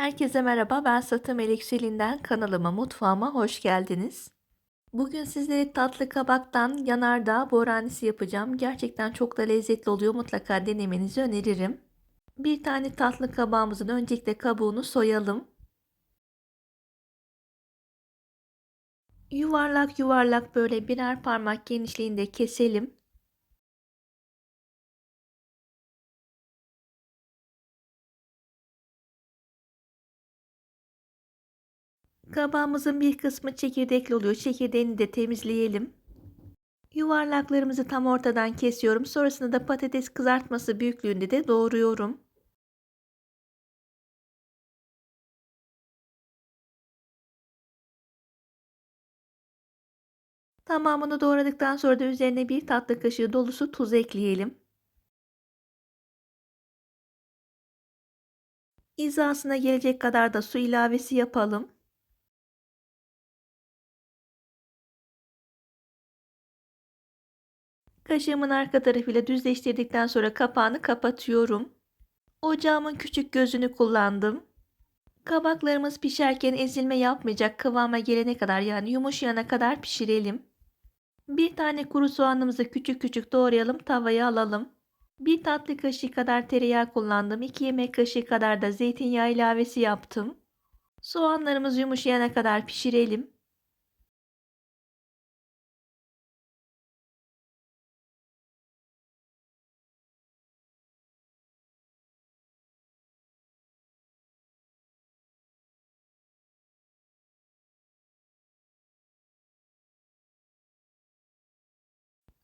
Herkese merhaba, ben Satı Melek Selin'den kanalıma, mutfağıma hoş geldiniz. Bugün sizlere tatlı kabaktan yanardağ boranisi yapacağım. Gerçekten çok da lezzetli oluyor. Mutlaka denemenizi öneririm. Bir tane tatlı kabağımızın öncelikle kabuğunu soyalım. Yuvarlak yuvarlak böyle birer parmak genişliğinde keselim. Kabağımızın bir kısmı çekirdekli oluyor. Çekirdeğini de temizleyelim. Yuvarlaklarımızı tam ortadan kesiyorum. Sonrasında da patates kızartması büyüklüğünde de doğruyorum. Tamamını doğradıktan sonra da üzerine bir tatlı kaşığı dolusu tuz ekleyelim. İzasına gelecek kadar da su ilavesi yapalım. Kaşığımın arka tarafıyla düzleştirdikten sonra kapağını kapatıyorum. Ocağımın küçük gözünü kullandım. Kabaklarımız pişerken ezilme yapmayacak kıvama gelene kadar yani yumuşayana kadar pişirelim. Bir tane kuru soğanımızı küçük küçük doğrayalım tavaya alalım. Bir tatlı kaşığı kadar tereyağı kullandım. 2 yemek kaşığı kadar da zeytinyağı ilavesi yaptım. Soğanlarımız yumuşayana kadar pişirelim.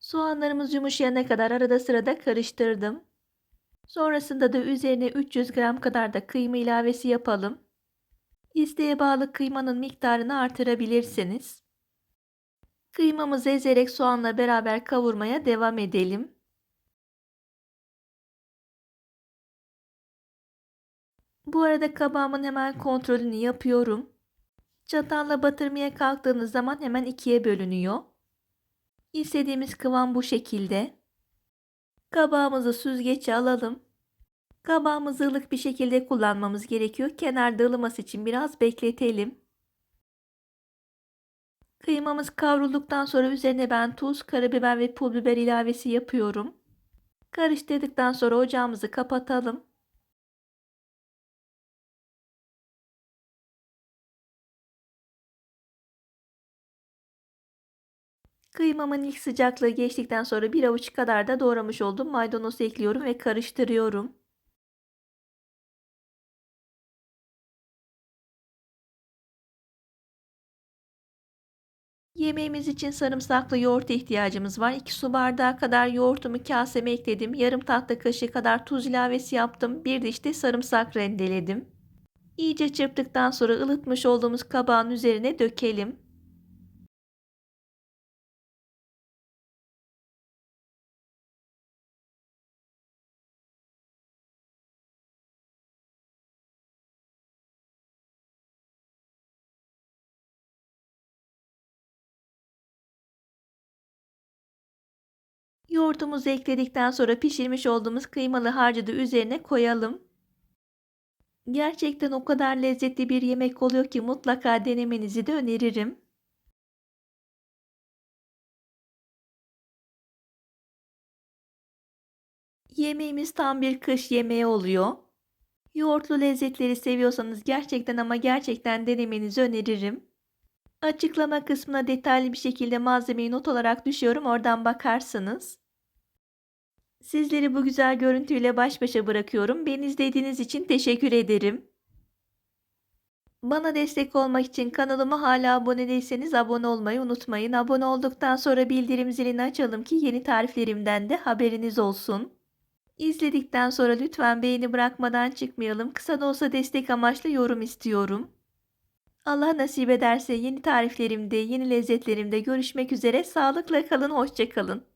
Soğanlarımız yumuşayana kadar arada sırada karıştırdım. Sonrasında da üzerine 300 gram kadar da kıyma ilavesi yapalım. İsteğe bağlı kıymanın miktarını artırabilirsiniz. Kıymamızı ezerek soğanla beraber kavurmaya devam edelim. Bu arada kabağımın hemen kontrolünü yapıyorum. Çatalla batırmaya kalktığınız zaman hemen ikiye bölünüyor. İstediğimiz kıvam bu şekilde. Kabağımızı süzgeçe alalım. Kabağımızı ılık bir şekilde kullanmamız gerekiyor. Kenarda ılıması için biraz bekletelim. Kıymamız kavrulduktan sonra üzerine ben tuz, karabiber ve pul biber ilavesi yapıyorum. Karıştırdıktan sonra ocağımızı kapatalım. Kıymamın ilk sıcaklığı geçtikten sonra bir avuç kadar da doğramış olduğum maydanoz ekliyorum ve karıştırıyorum. Yemeğimiz için sarımsaklı yoğurt ihtiyacımız var. 2 su bardağı kadar yoğurtumu kaseme ekledim. Yarım tatlı kaşığı kadar tuz ilavesi yaptım. Bir diş de sarımsak rendeledim. İyice çırptıktan sonra ılıtmış olduğumuz kabağın üzerine dökelim. Yoğurtumuzu ekledikten sonra pişirmiş olduğumuz kıymalı harcı da üzerine koyalım. Gerçekten o kadar lezzetli bir yemek oluyor ki mutlaka denemenizi de öneririm. Yemeğimiz tam bir kış yemeği oluyor. Yoğurtlu lezzetleri seviyorsanız gerçekten ama gerçekten denemenizi öneririm. Açıklama kısmına detaylı bir şekilde malzemeyi not olarak düşüyorum. Oradan bakarsınız. Sizleri bu güzel görüntüyle baş başa bırakıyorum. Beni izlediğiniz için teşekkür ederim. Bana destek olmak için kanalıma hala abone değilseniz abone olmayı unutmayın. Abone olduktan sonra bildirim zilini açalım ki yeni tariflerimden de haberiniz olsun. İzledikten sonra lütfen beğeni bırakmadan çıkmayalım. Kısa da olsa destek amaçlı yorum istiyorum. Allah nasip ederse yeni tariflerimde, yeni lezzetlerimde görüşmek üzere. Sağlıkla kalın, hoşçakalın.